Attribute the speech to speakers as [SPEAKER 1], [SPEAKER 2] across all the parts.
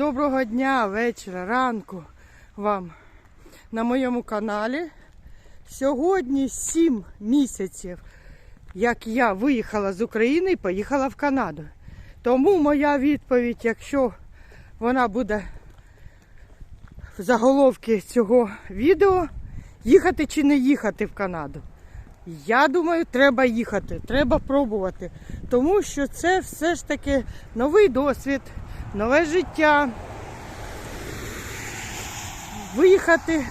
[SPEAKER 1] Доброго дня, вечора, ранку вам на моєму каналі. Сьогодні 7 місяців, як я виїхала з України і поїхала в Канаду. Тому моя відповідь, якщо вона буде в заголовці цього відео, їхати чи не їхати в Канаду. Я думаю, треба їхати, треба пробувати, тому що це все ж таки новий досвід, нове життя. Виїхати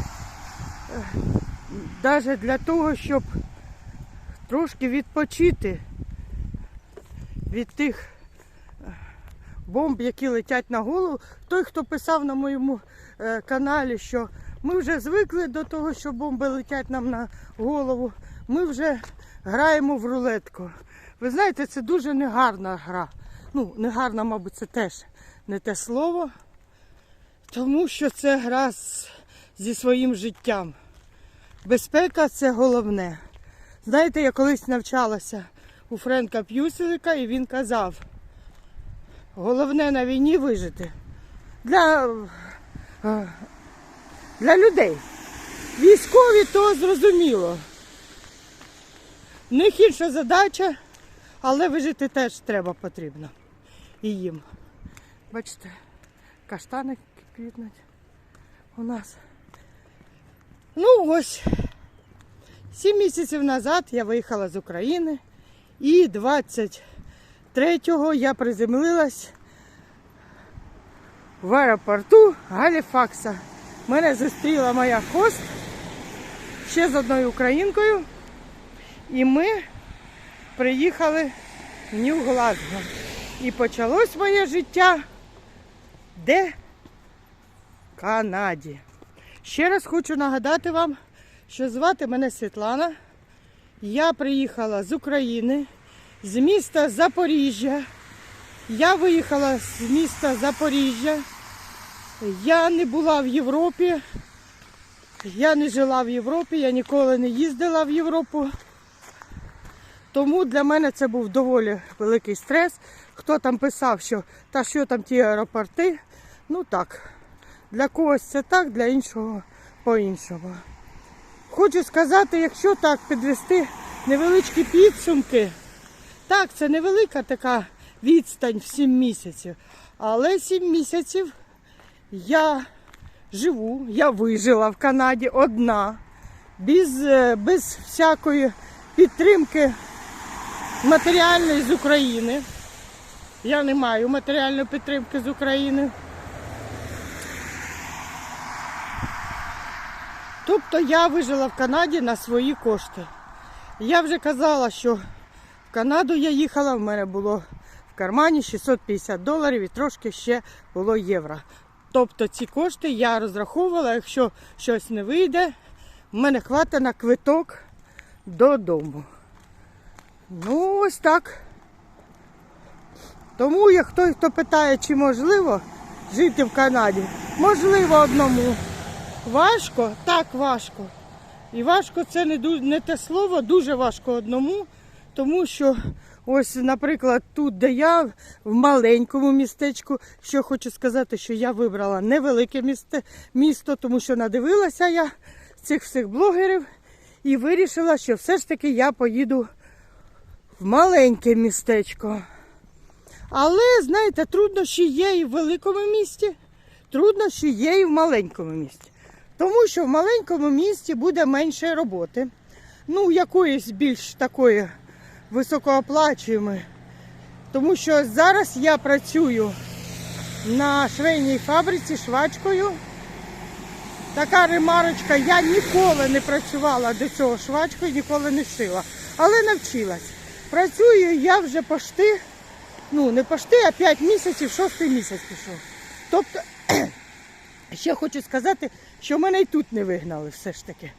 [SPEAKER 1] навіть для того, щоб трошки відпочити від тих е, бомб, які летять на голову. Той, хто писав на моєму е, каналі, що ми вже звикли до того, що бомби летять нам на голову. Ми вже граємо в рулетку. Ви знаєте, це дуже негарна гра. Ну, негарна, мабуть, це теж не те слово, тому що це гра зі своїм життям. Безпека це головне. Знаєте, я колись навчалася у Френка П'юселика, і він казав, головне на війні вижити для, е, для людей. Військові то зрозуміло. В них інша задача, але вижити теж треба потрібно. І їм. Бачите, каштани квітнуть у нас. Ну ось, сім місяців назад я виїхала з України і 23-го я приземлилась в аеропорту Галіфакса. Мене зустріла моя хост ще з одною українкою. І ми приїхали в Нью-Глазго. І почалось моє життя де? Канаді. Ще раз хочу нагадати вам, що звати мене Світлана. Я приїхала з України, з міста Запоріжжя. Я виїхала з міста Запоріжжя. Я не була в Європі. Я не жила в Європі, я ніколи не їздила в Європу. Тому для мене це був доволі великий стрес. Хто там писав, що та що там ті аеропорти, ну так, для когось це так, для іншого по-іншому. Хочу сказати, якщо так підвести невеличкі підсумки, так, це невелика така відстань в 7 місяців. Але 7 місяців я живу, я вижила в Канаді одна, без, е, без всякої підтримки матеріальної з України. Я не маю матеріальної підтримки з України. Тобто я вижила в Канаді на свої кошти. Я вже казала, що в Канаду я їхала, в мене було в кармані 650 доларів і трошки ще було євро. Тобто ці кошти я розраховувала, якщо щось не вийде, в мене хватить на квиток додому. Ну, ось так. Тому як той, хто питає, чи можливо жити в Канаді, можливо одному. Важко? Так, важко. І важко це не, не те слово, дуже важко одному, тому що ось, наприклад, тут, де я, в маленькому містечку, що хочу сказати, що я вибрала невелике місце, місто, тому що надивилася я цих всіх блогерів і вирішила, що все ж таки я поїду в маленьке містечко. Але, знаєте, труднощі є і в великому місті, труднощі є і в маленькому місті. Тому що в маленькому місті буде менше роботи. Ну, якоїсь більш такої високооплачуємої. Тому що зараз я працюю на швейній фабриці швачкою. Така ремарочка, я ніколи не працювала до цього швачкою, ніколи не шила, але навчилась. Працюю я вже пошти, ну не пошти, а 5 місяців, шостий місяць пішов. Тобто, ще хочу сказати, що мене й тут не вигнали все ж таки.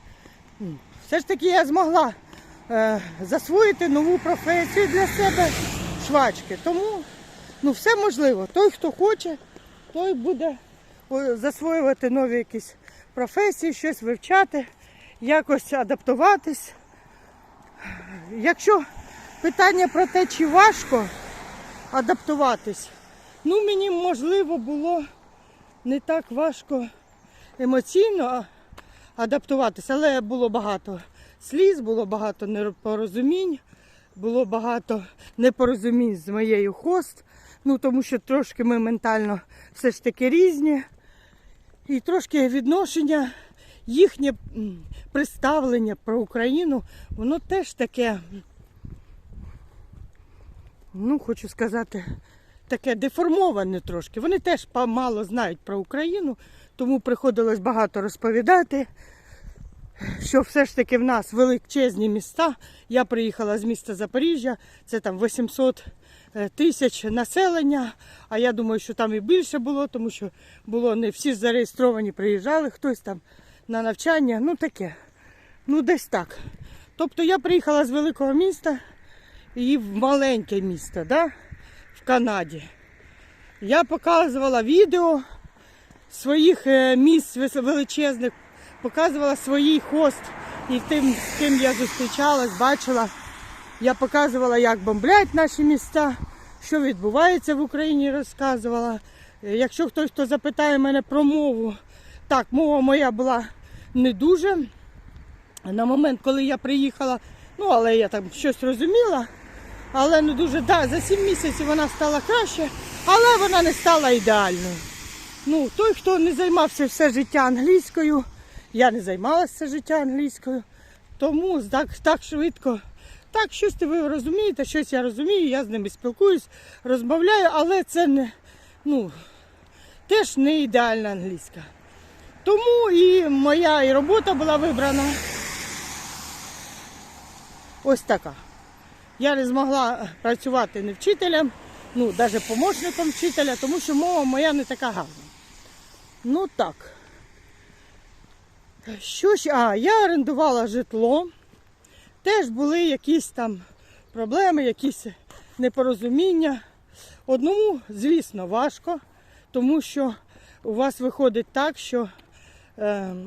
[SPEAKER 1] Все ж таки я змогла е, засвоїти нову професію для себе швачки. Тому ну, все можливо. Той, хто хоче, той буде засвоювати нові якісь професії, щось вивчати, якось адаптуватись. Якщо питання про те, чи важко адаптуватись, ну мені можливо було не так важко емоційно адаптуватися, але було багато сліз, було багато непорозумінь, було багато непорозумінь з моєю хост. Ну, тому що трошки ми ментально все ж таки різні. І трошки відношення, їхнє представлення про Україну, воно теж таке, ну, хочу сказати, таке деформоване трошки. Вони теж мало знають про Україну, тому приходилось багато розповідати, що все ж таки в нас величезні міста. Я приїхала з міста Запоріжжя, це там 800 е, тисяч населення, а я думаю, що там і більше було, тому що було не всі зареєстровані, приїжджали, хтось там на навчання, ну таке. Ну, десь так. Тобто я приїхала з великого міста і в маленьке місто, да? В Канаді. Я показувала відео своїх е, місць величезних, показувала свій хост і тим, з ким я зустрічалась, бачила. Я показувала, як бомблять наші міста, що відбувається в Україні, розказувала. Е, Якщо хтось хто запитає мене про мову, так, мова моя була не дуже. На момент, коли я приїхала, ну але я там щось розуміла, але не дуже да, за 7 місяців вона стала краще, але вона не стала ідеальною. Ну, той, хто не займався все життя англійською, я не займалася все життя англійською, тому так, так швидко. Так, щось ви розумієте, щось я розумію, я з ними спілкуюсь, розмовляю, але це не, ну, теж не ідеальна англійська. Тому і моя і робота була вибрана ось така. Я не змогла працювати не вчителем, ну, навіть помощником вчителя, тому що мова моя не така гарна. Ну так. Що ж, а, я орендувала житло. Теж були якісь там проблеми, якісь непорозуміння. Одному, звісно, важко, тому що у вас виходить так, що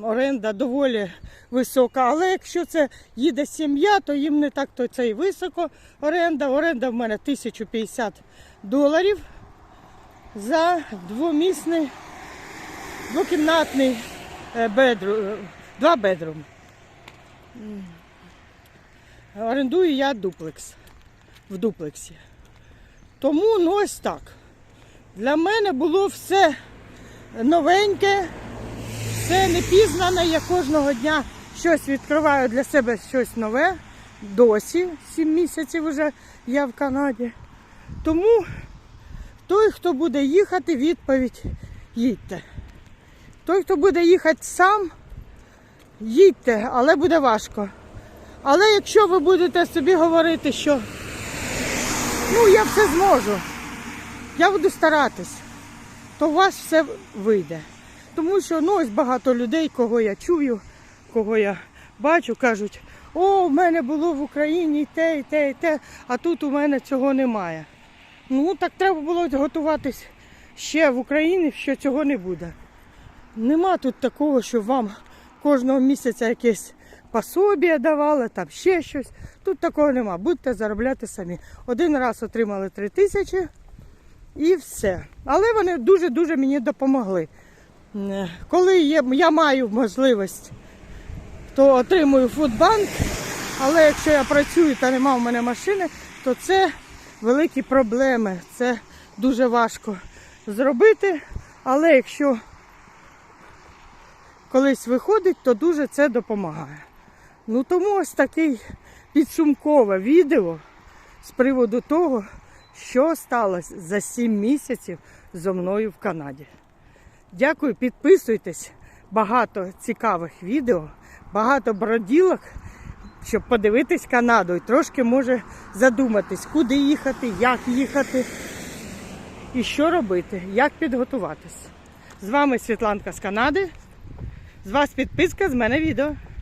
[SPEAKER 1] оренда доволі висока. Але якщо це їде сім'я, то їм не так то це і високо оренда. Оренда в мене 1050 доларів за двомісний, двокімнатний е, бедру, е, два бедрум. Орендую я дуплекс в дуплексі. Тому ну ось так. Для мене було все новеньке, все непізнане. Я кожного дня щось відкриваю для себе щось нове. Досі 7 місяців вже я в Канаді. Тому той, хто буде їхати, відповідь їдьте. Той, хто буде їхати сам, їдьте, але буде важко. Але якщо ви будете собі говорити, що ну я все зможу, я буду старатись, то у вас все вийде. Тому що ну, ось багато людей, кого я чую, кого я бачу, кажуть, о, в мене було в Україні те, і те, і те, а тут у мене цього немає. Ну, так треба було готуватись ще в Україні, що цього не буде. Нема тут такого, що вам кожного місяця якесь пособія давали, там ще щось. Тут такого нема. Будете заробляти самі. Один раз отримали 3 тисячі і все. Але вони дуже-дуже мені допомогли. Коли є, я маю можливість, то отримую фудбанк. Але якщо я працюю та нема в мене машини, то це великі проблеми. Це дуже важко зробити. Але якщо колись виходить, то дуже це допомагає. Ну тому ось такий підсумкове відео з приводу того, що сталося за 7 місяців зо мною в Канаді. Дякую, підписуйтесь. Багато цікавих відео, багато броділок, щоб подивитись Канаду і трошки може задуматись, куди їхати, як їхати і що робити, як підготуватись. З вами Світланка з Канади. З вас підписка, з мене відео.